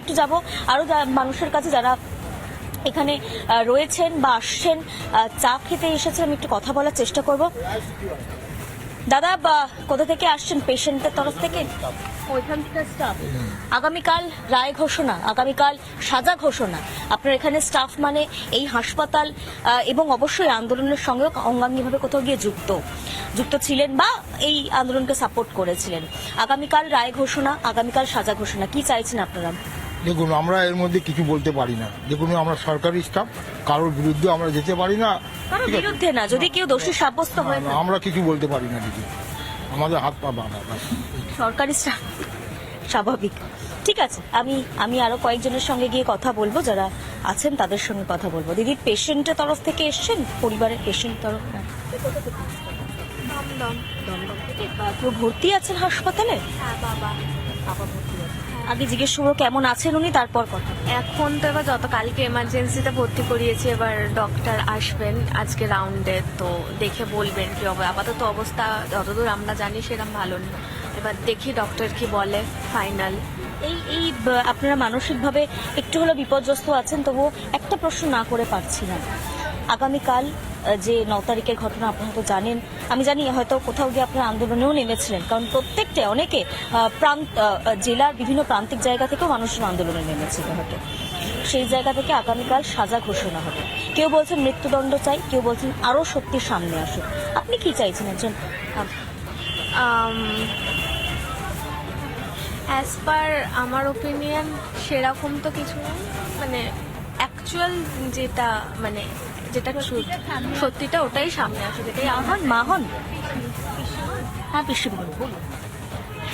একটু যাব। আরও মানুষের কাছে যারা এখানে রয়েছেন বা আসছেন চা খেতে এসেছেন আমি একটু কথা বলার চেষ্টা করব। দাদা বা কোথা থেকে আসছেন? পেশেন্টের তরফ থেকে? ওইখান থেকে স্টাফ আগামীকাল রায় ঘোষণা আগামীকাল সাজা ঘোষণা। আপনার এখানে স্টাফ মানে এই হাসপাতাল এবং অবশ্যই আন্দোলনের সঙ্গেও অঙ্গাঙ্গিভাবে কোথাও গিয়ে যুক্ত। যুক্ত ছিলেন বা এই আন্দোলনকে সাপোর্ট করেছিলেন। আগামীকাল রায় ঘোষণা আগামীকাল সাজা ঘোষণা। কি চাইছেন আপনারা? দেখুন আমরা এর মধ্যে কিছু বলতে পারি না। দেখুন আমরা সরকারি স্টাফ কারোর বিরুদ্ধে আমরা যেতে পারি না। বিরুদ্ধে না যদি কেউ দোষী সাব্যস্ত হয় না, আমরা কিছু বলতে পারি না দিদি। আমাদের হাত পা বাঁধা সরকারি স্টাফ স্বাভাবিক। ঠিক আছে আমি আমি আরও কয়েকজনের সঙ্গে গিয়ে কথা বলব যারা আছেন তাদের সঙ্গে কথা বলব। দিদি পেশেন্টের তরফ থেকে এসছেন? পরিবারের পেশেন্ট তরফ কেউ ভর্তি আছেন হাসপাতালে? হ্যাঁ বাবা। বাবা। আগে জিজ্ঞেস করব কেমন আছেন উনি? তারপর কথা এখন তো এবার যত কালকে এমার্জেন্সিতে ভর্তি করিয়েছি এবার ডক্টর আসবেন আজকে রাউন্ডে তো দেখে বলবেন কি হবে আপাতত অবস্থা যতদূর আমরা জানি সেরকম ভালো নেই। এবার দেখি ডক্টর কি বলে ফাইনাল এই এই আপনারা মানসিকভাবে একটু হলো বিপর্যস্ত আছেন তবুও একটা প্রশ্ন না করে পারছি না। আগামীকাল যে ন তারিখের ঘটনা আপনারা তো জানেন, আমি জানি হয়তো কোথাও গিয়ে আপনারা আন্দোলনেও নেমেছিলেন, কারণ প্রত্যেকটা অনেকে প্রান্ত জেলার বিভিন্ন প্রান্তিক জায়গা থেকেও মানুষজন আন্দোলনে নেমেছিল হয়তো। সেই জায়গা থেকে আগামীকাল সাজা ঘোষণা হবে। কেউ বলছেন মৃত্যুদণ্ড চাই, কেউ বলছেন আরও সত্যি সামনে আসুক। আপনি কি চাইছেন একজন? অ্যাজ পার আমার ওপিনিয়ন সেরকম তো কিছু মানে অ্যাকচুয়াল যেটা মানে যেটা সত্যিটা ওটাই সামনে আসে যেটাই আহন মা হন। হ্যাঁ পিসি বলুন।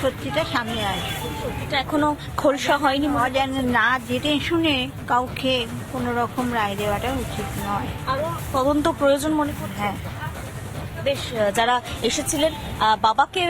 সত্যিটা সামনে আসে। এটা এখনও খোলসা হয়নি যেন না জেনে শুনে কাউকে কোনো রকম রায় দেওয়াটা উচিত নয়। আরও তদন্ত প্রয়োজন মনে করি হ্যাঁ। আহ, যারা এসেছিলেন বাবাকে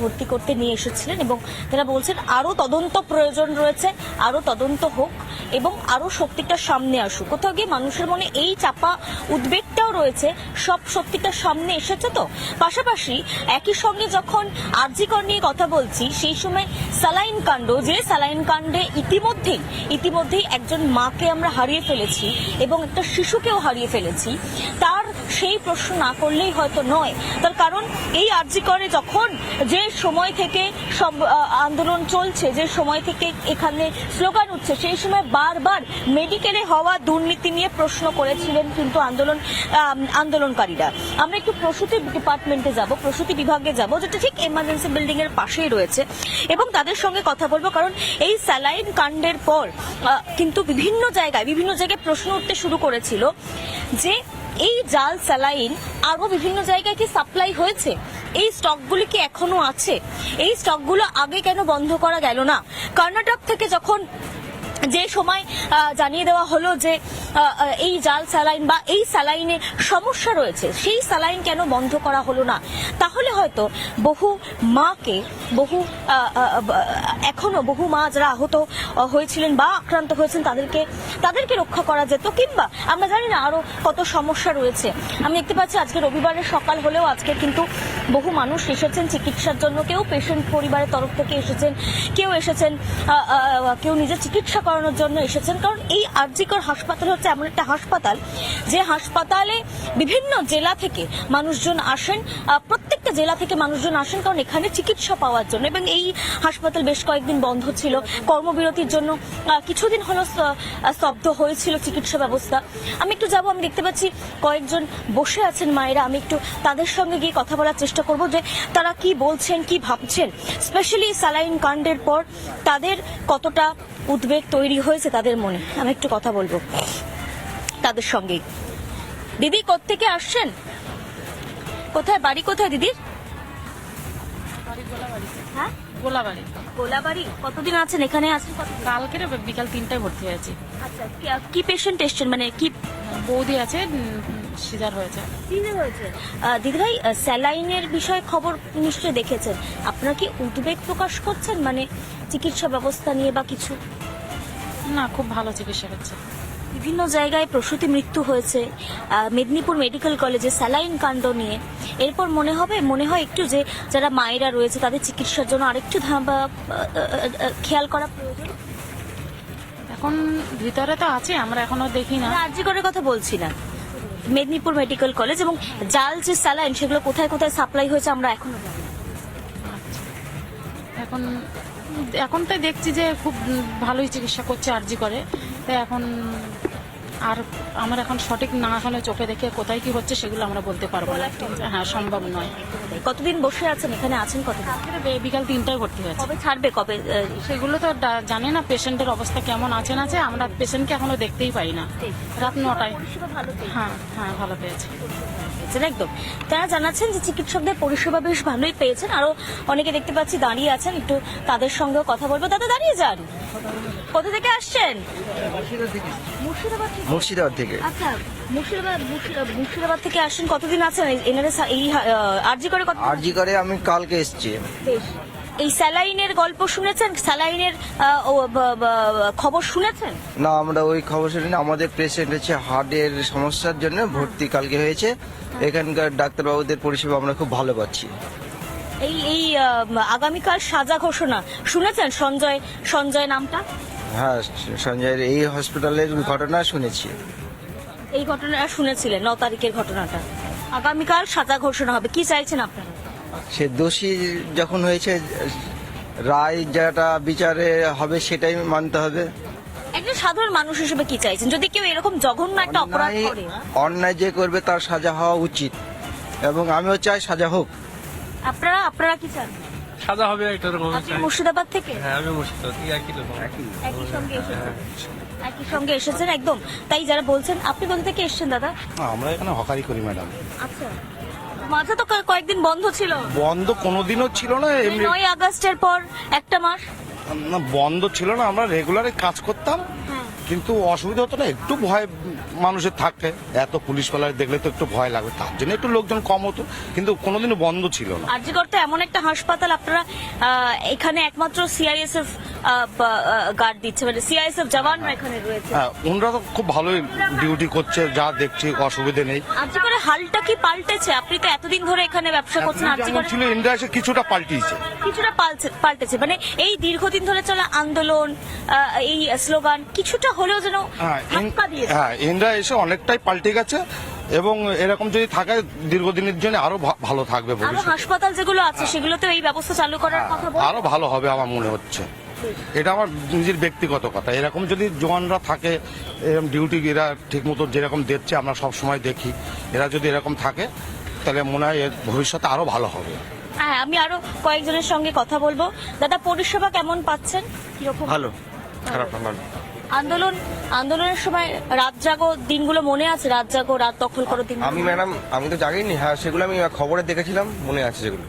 ভর্তি করতে নিয়ে এসেছিলেন এবং তারা বলছেন আরও তদন্ত প্রয়োজন রয়েছে আরও তদন্ত হোক এবং আরও সত্যিটা সামনে আসুক। কোথাও গিয়ে মানুষের মনে এই চাপা উদ্বেগটাও রয়েছে সব সত্যিটা সামনে এসেছে তো? পাশাপাশি একই সঙ্গে যখন আরজিকর নিয়ে কথা বলছি সেই সময় সালাইন কাণ্ড যে সালাইন কাণ্ডে ইতিমধ্যেই ইতিমধ্যেই একজন মাকে আমরা হারিয়ে ফেলেছি এবং একটা শিশুকেও হারিয়ে ফেলেছি তার সেই প্রশ্ন না করলেই হয়তো নয়। তার কারণ এই আর্জি করে যখন যে সময় থেকে সব আন্দোলন চলছে, যে সময় থেকে এখানে স্লোগান উঠছে, সেই সময় বারবার মেডিকেলে হওয়া দুর্নীতি নিয়ে প্রশ্ন করেছিলেন কিন্তু আন্দোলন আন্দোলনকারীরা। আমরা একটু প্রসূতি ডিপার্টমেন্টে যাব, প্রসূতি বিভাগে যাব, যেটা ঠিক এমার্জেন্সি বিল্ডিং এর পাশেই রয়েছে। এবং তাদের সঙ্গে কথা বলব, কারণ এই স্যালাইন কাণ্ডের পর কিন্তু বিভিন্ন জায়গায় বিভিন্ন জায়গায় প্রশ্ন উঠতে শুরু করেছিল যে এই জাল, স্যালাইন আরও বিভিন্ন জায়গায় কি সাপ্লাই হয়েছে? এই স্টকগুলি কি এখনও আছে? এই স্টকগুলো আগে কেন বন্ধ করা গেল না? কর্ণাটক থেকে যখন যে সময় জানিয়ে দেওয়া হলো যে এই জাল স্যালাইন বা এই স্যালাইনে সমস্যা রয়েছে সেই স্যালাইন কেন বন্ধ করা হলো না? তাহলে হয়তো বহু মাকে বহু আহ, আহ, আহ, এখনও বহু মা যারা আহত হয়েছিলেন বা আক্রান্ত হয়েছেন তাদেরকে তাদেরকে রক্ষা করা যেত কিংবা আমরা জানি না আরও কত সমস্যা রয়েছে। আমি দেখতে পাচ্ছি আজকে রবিবারের সকাল হলেও আজকে কিন্তু বহু মানুষ এসেছেন চিকিৎসার জন্য কেউ পেশেন্ট পরিবারের তরফ থেকে এসেছেন কেউ এসেছেন কেউ নিজের চিকিৎসা করানোর জন্য এসেছেন। কারণ এই আরজিকর হাসপাতাল হচ্ছে এমন একটা হাসপাতাল, যে হাসপাতালে বিভিন্ন জেলা থেকে মানুষজন আসেন প্রত্যেকটা জেলা থেকে মানুষজন আসেন, কারণ এখানে চিকিৎসা পাওয়ার জন্য। এবং এই হাসপাতাল বেশ কয়েকদিন বন্ধ ছিল। কর্মবিরতির জন্য কিছুদিন হলো স্তব্ধ হয়েছিল চিকিৎসা ব্যবস্থা। আমি একটু যাব, আমি দেখতে পাচ্ছি কয়েকজন বসে আছেন মায়েরা। আমি একটু তাদের সঙ্গে গিয়ে কথা বলার চেষ্টা করব যে তারা কি বলছেন, কি ভাবছেন। স্পেশালি স্যালাইন কাণ্ডের পর তাদের কতটা উদ্বেগ তৈরি হয়েছে তাদের মনে। আমি একটু কথা বলব তাদের সঙ্গেই দিদি কোত্থেকে আসছেন? কোথায় বাড়ি কোথায় দিদির হ্যাঁ? গোলাবাড়ি। গোলাবাড়ি? কতদিন আছেন এখানে? আছেন কালকে বিকাল তিনটায় ভর্তি হয়েছি। আচ্ছা কি- পেশেন্ট এসছেন? মানে কি বৌদি আছে সিজার হয়েছে। হয়েছে? দিদিভাই স্যালাইনের বিষয়ে খবর নিশ্চয়ই দেখেছেন। আপনারা কি উদ্বেগ প্রকাশ করছেন? মানে চিকিৎসা ব্যবস্থা নিয়ে বা কিছু? না খুব ভালো চিকিৎসা করছে বিভিন্ন জায়গায় প্রসূতি মৃত্যু হয়েছে মেদিনীপুর মেডিকেল কলেজে স্যালাইন কাণ্ড নিয়ে। এরপর মনে হবে মনে হয় একটু যে যারা মায়েরা রয়েছে তাদের চিকিৎসার জন্য আরেকটু খেয়াল করা প্রয়োজন। এখন ভিতরে তো আছে আমরা এখনও দেখি না। আরজি করার কথা বলছি না। মেদিনীপুর মেডিকেল কলেজ এবং জাল যে স্যালাইন সেগুলো কোথায় কোথায় সাপ্লাই হয়েছে আমরা এখনও জানি এখন এখন তো দেখছি যে খুব ভালোই চিকিৎসা করছে আরজি করে। তো এখন আর আমার এখন সঠিক না হলে চোখে দেখে কোথায় কি হচ্ছে সেগুলো আমরা বলতে পারব না। হ্যাঁ সম্ভব নয়। কতদিন বসে আছেন? এখানে আছেন কতদিন? বে- বিকাল তিনটায় ভর্তি হয়েছে। কবে ছাড়বে কবে? সেগুলো তো জানি না পেশেন্টের অবস্থা কেমন আছে না আছে আমরা পেশেন্টকে এখনও দেখতেই পাই না। রাত নটায়? হ্যাঁ হ্যাঁ ভালো পেয়েছে। পেয়েছেন একদম। তারা জানাচ্ছেন যে চিকিৎসকদের পরিষেবা বেশ ভালোই পেয়েছেন। আরও অনেকে দেখতে পাচ্ছি দাঁড়িয়ে আছেন একটু তাদের সঙ্গেও কথা বলব। দাদা দাঁড়িয়ে যান। কোথা থেকে আসছেন? মুর্শিদাবাদ থেকে। মুর্শিদাবাদ থেকে আচ্ছা মুর্শিদাবাদ মুর্শিদাবাদ- থেকে আসছেন। কতদিন আছেন এনারে এই আরজি করে কত আরজি করে আমি কালকে এসেছি। এই স্যালাইনের গল্প শুনেছেন? স্যালাইনের খবর শুনেছেন? না আমরা ওই খবর শুনি আমাদের পেশেন্ট হচ্ছে হার্টের সমস্যার জন্য ভর্তি কালকে হয়েছে। এখানকার ডাক্তারবাবুদের পরিষেবা আমরা খুব ভালো পাচ্ছি। এই এই আগামীকাল সাজা ঘোষণা। শুনেছেন সঞ্জয়? সঞ্জয় নামটা? হ্যাঁ সঞ্জয়ের এই হসপিটালের ঘটনা শুনেছি। এই ঘটনাটা শুনেছিলেন ন তারিখের ঘটনাটা। আগামীকাল সাজা ঘোষণা হবে। কি চাইছেন আপনারা? সে দোষী যখন হয়েছে রায় যেটা বিচারে হবে সেটাই মানতে হবে। একজন সাধারণ মানুষ হিসেবে কি চাইছেন? যদি কেউ এরকম জঘন্য একটা অপরাধ অন্যায় করে অন্যায় যে করবে তার সাজা হওয়া উচিত। এবং আমিও চাই সাজা হোক। আপনারা আপনারা কি চান? সাদা হবে একটা রকম আপনি মুর্শিদাবাদ থেকে? হ্যাঁ আমি মুর্শিদাবাদ থেকে একই রকম। একই। সঙ্গে এসেছেন। একই সঙ্গে এসেছেন একদম। তাই যারা বলছেন আপনি কোথা থেকে এসেছেন দাদা? আমরা এখানে হকারি করি ম্যাডাম। আচ্ছা। মাঝে তো কয়েকদিন বন্ধ ছিল। বন্ধ কোনোদিনও ছিল না এমনি নয় আগস্টের পর একটা মাস। না বন্ধ ছিল না আমরা রেগুলারে কাজ করতাম। হ্যাঁ। কিন্তু অসুবিধা হতো না একটু ভয় মানুষের থাকে এত পুলিশ পালার দেখলে তো একটু ভয় লাগবে তার জন্য একটু লোকজন কম হতো কিন্তু কোনোদিনও বন্ধ ছিল না। আরজিকর তো এমন একটা হাসপাতাল আপনারা এখানে একমাত্র সিআইএসএফ গার্ড দিচ্ছে। মানে সিআইএসএফ জওয়ানরা এখানে রয়েছে। হ্যাঁ ওনারা তো খুব ভালোই ডিউটি করছে যা দেখছি অসুবিধে নেই। আরজিকরে হালটা কি পাল্টেছে? আপনি তো এতদিন ধরে এখানে ব্যবসা করছেন যেমন আরজিকরে ছিল ইন্ডিয়া এসে কিছুটা পাল্টিয়েছে। কিছুটা পাল্টে- পাল্টেছে। মানে এই দীর্ঘদিন ধরে চলা আন্দোলন এই স্লোগান কিছুটা হলেও যেন হ্যাঁ ধাক্কা দিয়েছে। হ্যাঁ ইন্ডিয়া এসে অনেকটাই পাল্টে গেছে এবং এরকম যদি থাকে দীর্ঘদিনের জন্য আরও ভালো থাকবে আরও হাসপাতাল যেগুলো আছে সেগুলোতে এই ব্যবস্থা চালু করার কথা আরও ভালো হবে আমার মনে হচ্ছে। এটা আমার নিজের ব্যক্তিগত কথা। এরকম যদি জওয়ানরা থাকে এরকম ডিউটি এরা ঠিক মতো যেরকম দিচ্ছে আমরা সব সময় দেখি। এরা যদি এরকম থাকে তাহলে মনে হয় এর ভবিষ্যতে আরও ভালো হবে। হ্যাঁ আমি আরও কয়েকজনের সঙ্গে কথা বলব। দাদা পরিষেবা কেমন পাচ্ছেন? কীরকম? ভালো। খারাপ না ভালো। আন্দোলন আন্দোলনের সময় রাত জাগো দিনগুলো মনে আছে? রাত জাগো রাত দখল করো দিন আমি ম্যাডাম আমি তো জাগিনি। হ্যাঁ সেগুলো আমি খবরে দেখেছিলাম মনে আছে সেগুলো।